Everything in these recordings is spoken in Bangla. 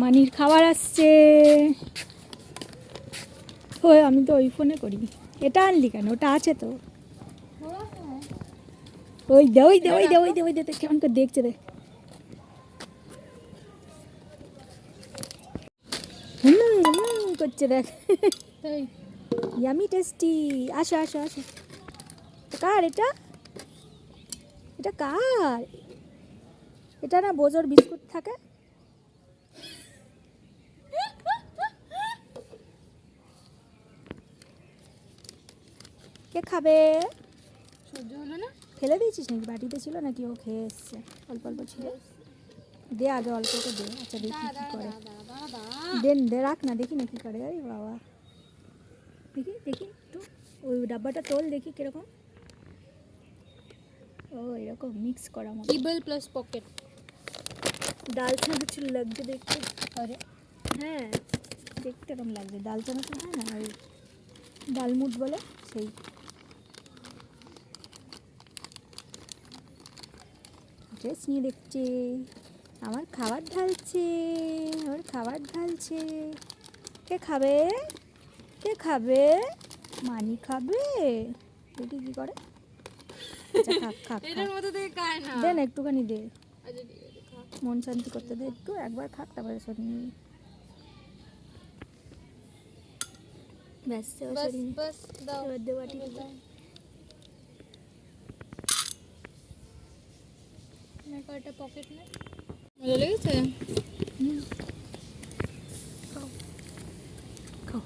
মানির খাবার আসছে। ওই আমি তো ওই ফোনে করি। এটা আনলি কেন? ওটা আছে তো। ওই দে ওই দে ওই দে ওই দে ওই দে কেমন করে দেখছে, দেখ। হুম করছে, দেখ। ইয়ামি টেস্টি আসো আসো আসো। কার এটা? এটা কার? এটা না বোজোর বিস্কুট থাকে? কে খাবে? সহ্য হলো না? ফেলে দিয়েছিস নাকি? বাটিতে ছিল নাকি? ও খেয়ে এসছে। অল্প অল্প ছিল। দে আগে অল্প করে দে। আচ্ছা দেখি কি করে। দেন দে রাখ না। দেখি না কি করে। আরে বাবা। দেখি দেখি তো ওই ডাব্বাটা তোল দেখি কীরকম। ও এরকম মিক্স করা মতো। টিবল প্লাস পকেট ডাল চানাচুর লাগছে দেখতে? আরে। হ্যাঁ দেখতে এরকম লাগছে। ডাল চানাচুর হয় না ওই ডালমুট বলে সেই। ড্রেস নিয়ে দেখছে আমার খাবার ঢালছে আমার খাবার ঢালছে। কে খাবে? কে খাবে? মানি খাবে? দেখি কি করে? আচ্ছা, দে না একটুখানি দে। আচ্ছা। মন শান্তি করতে দে একটু একবার খাক তারপরে সব নিয়ে ব্যাস এবার সরিয়ে নে। বাস দাও এবার দে বাটিতে দে। না কয়টা পকেট নে মজা লেগেছে হুম। খাও খাও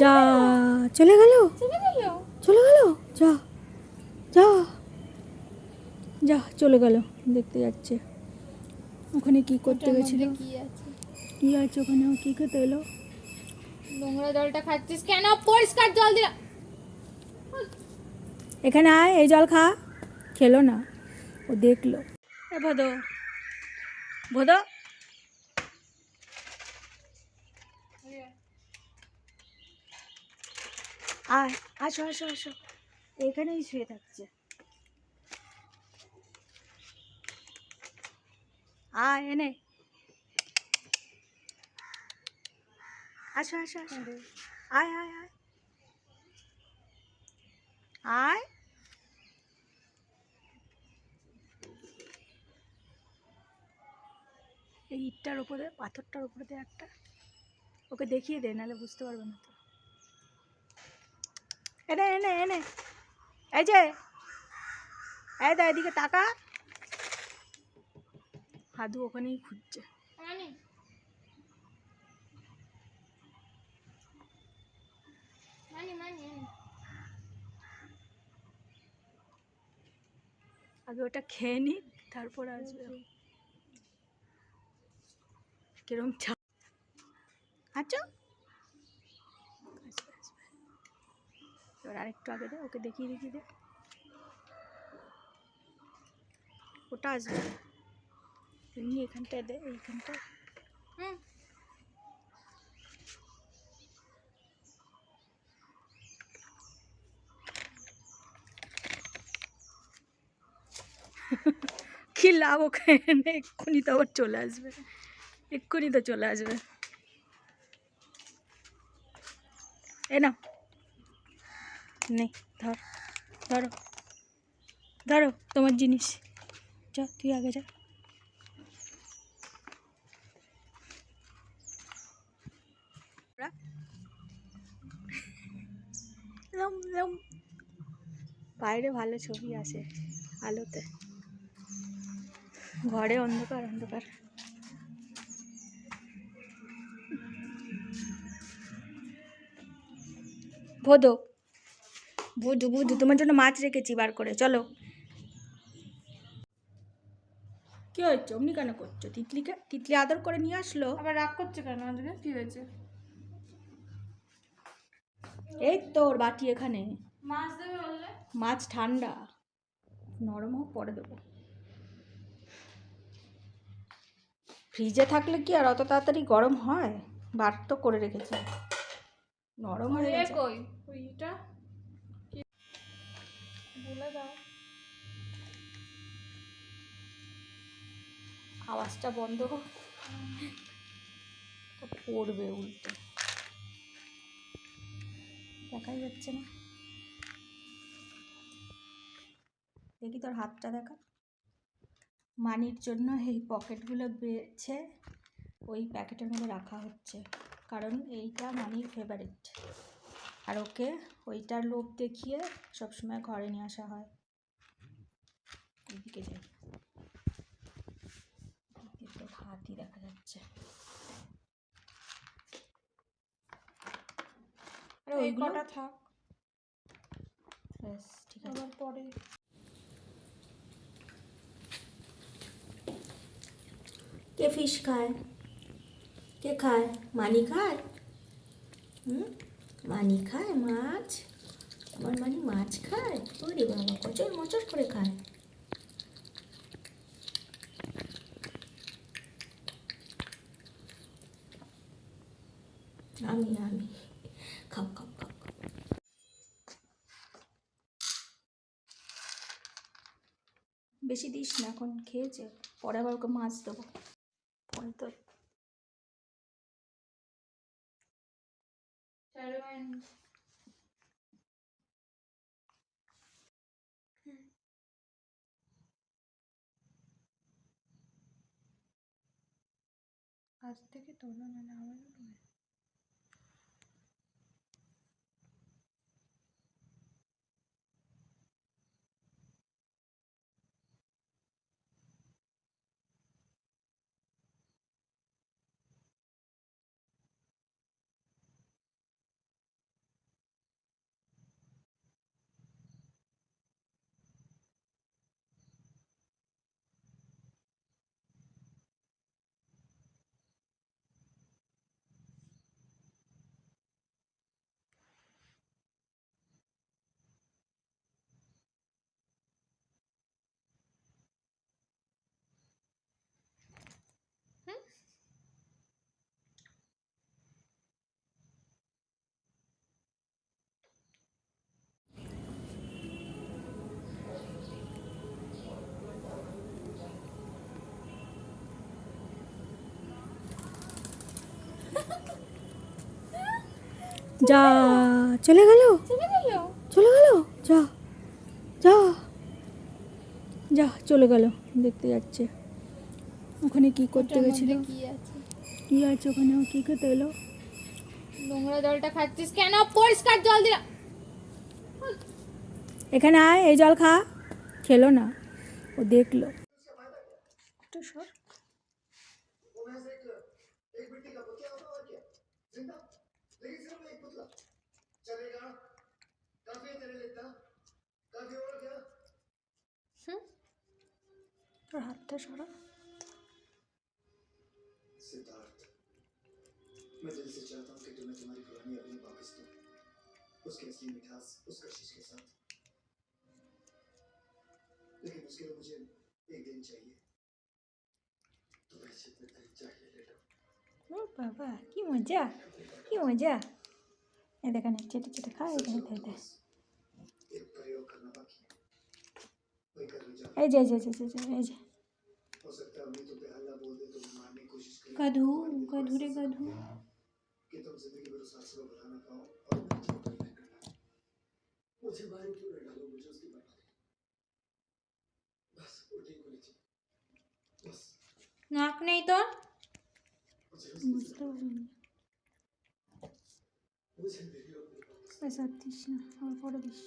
যা চলে গেল চলে গেল চলে গেল যা যা যা চলে গেল দেখতে যাচ্ছে ওখানে কি করতে গেছিল? কি আছে? কি আছে ওখানে? ও কি খেতে এলো? নোংরা জলটা খাচ্ছিস কেন? পরিষ্কার জল দিলা এখানে আয় এই জল খা। খেলো না। ও দেখল। এ ভদ। ভদ। আয় আসো আসো আসো। এখানেই শুয়ে থাকছে। আয় এনে। আসো আসো আসো। আয় আয় আয়। আয়। এই ইটটার উপরে, পাথরটার উপরে দে একটা। ওকে দেখিয়ে দে, নাহলে বুঝতে পারবে না তো। এনে এনে এনে। এই যে। এই দা এদিকে তাকা। হাদু ওখানেই খুঁজছে আগে ওটা খেয়ে নি তারপর আসবে। কিরম চা আচ্ছা। এবার আরেকটু আগে দে ওকে দেখিয়ে দেখিয়ে দে ওটা আসবে। এমনি এখানটায় দে এইখানটায় হুম। কি লাভ ওখানে? এক্ষুনি তো আবার চলে আসবে। এক্ষুনি তো চলে আসবে। এ না নে ধর ধরো। ধরো তোমার জিনিস। যা তুই আগে যা। বাইরে ভালো ছবি আসে আলোতে। ঘরে অন্ধকার অন্ধকার। ভোদো বুঝু বুঝু তোমার জন্য মাছ রেখেছি, বার করে, চলো। কি হয়েছে? অমনি কেন করছ? তিতলিকে, তিতলি আদর করে নিয়ে আসলো? আবার রাগ করছে কেন? আজকে কি হয়েছে? এই তোর বাটি এখানে। মাছ দেবে বললে? মাছ ঠান্ডা। নরম হোক পরে দেবো। ফ্রিজে থাকলে কি আর অত তাড়াতাড়ি গরম হয়? বার তো করে রেখেছি। নরম হয়ে গেছে। কই? ওইটা বলে দাও। আওয়াজটা বন্ধ হোক। পড়বে উল্টে। দেখাই যাচ্ছে না। দেখি তোর হাতটা দেখা। মানির জন্য এই পকেটগুলো বেছে ওই প্যাকেটের মধ্যে রাখা হচ্ছে। কারণ এইটা মানির ফেভারিট আর ওকে ওইটার লোভ দেখিয়ে সবসময় ঘরে নিয়ে আসা হয়। এইদিকে যাই। এদিকে হাতই দেখা যাচ্ছে। আরে ওইগুলো থাক। ব্যাস ঠিক আছে। আবার পরে। কে ফিশ খায়? কে খায়? মানি খায়? হুম? মানি খায় মাছ? আমার মানি মাছ খায়? ওরে বাবা কচর মচর করে খায়। আমি আমি। বেশি দিস না, এখন খেয়েছে পরে আবার ওকে মাছ দেবো। পরে আজ থেকে তোলো না আমার যা চলে গেল? চলে গেল? যা যা। যা চলে গেল দেখতে যাচ্ছে। ওখানে কি করতে গেছিল? কি আছে? ওখানে? কি খেতে এলো? নোংরা জলটা খাচ্ছিস কেন? পরিষ্কার জল দিলা এখানে আয় এই জল খা। খেলো না ও দেখল। একটু সর হুম তোর হাতটা সরা सिद्धार्थ मैं दिल से चाहता हूँ कि तुम्हें तुम्हारी पुरानी अग्नि वापस दो उसकी असली मिठास उस कशिश के साथ लेकिन उसके लिए मुझे एक दिन चाहिए तो वैसे में दिन चाहिए ले लो ও বাবা কি মজা কি মজা এ দেখানে চেটে চেটে খা এখানে খাই দেয় एक प्रयोग करना बाकी है वही करने जा এই যে এই যে এই যে, এই যে এই যে हो सकता है तो अल्लाह बोल दे तो मारने की कोशिश रे गधू कि तुम ज़िंदगी भर पाओ और तो मुझे क्यों मुझे उसकी बस को नीचे बस। नाक नहीं तो? ऐसा और फ़ोटो तीस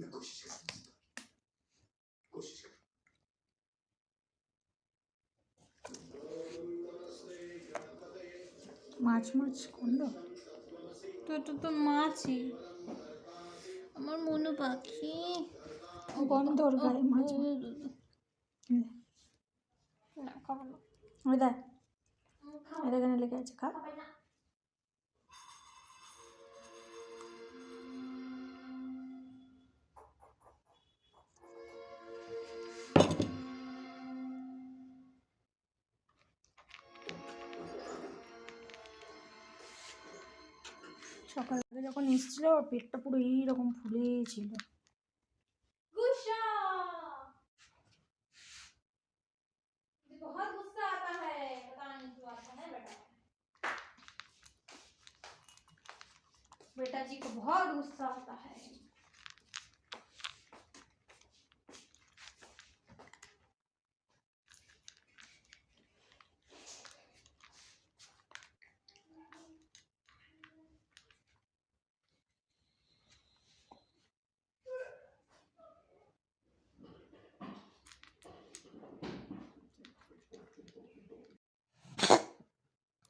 मैं कोशिश हूँ। মাছ মাছ করল তো তো তো মাছই। আমার মনু পাখি। গন্ধর গায়ে মাছ মাছ। না খাব না। দেখ। এখানে লেগে আছে খা। সকাল থেকে যখন এসেছিল ওর পেটটা পুরো এইরকম ফুলেছিল गुस्सा मुझे बहुत गुस्सा आता है पता नहीं क्यों आता है बेटा बेटा जी को बहुत गुस्सा आता है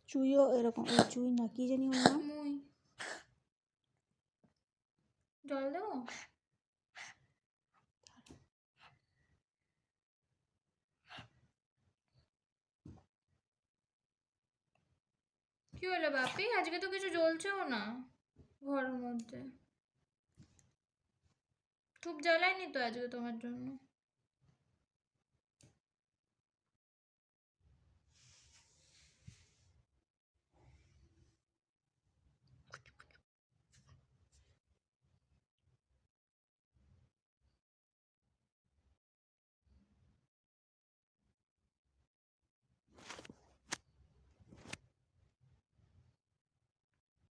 চুইও এরকম ওই চুই না, কি জানি ওর নাম? জল দেবো? কি হলো বাপি? আজকে তো কিছু জ্বলছেও না ঘরের মধ্যে। খুব জ্বালায়নি তো আজকে তোমার জন্য?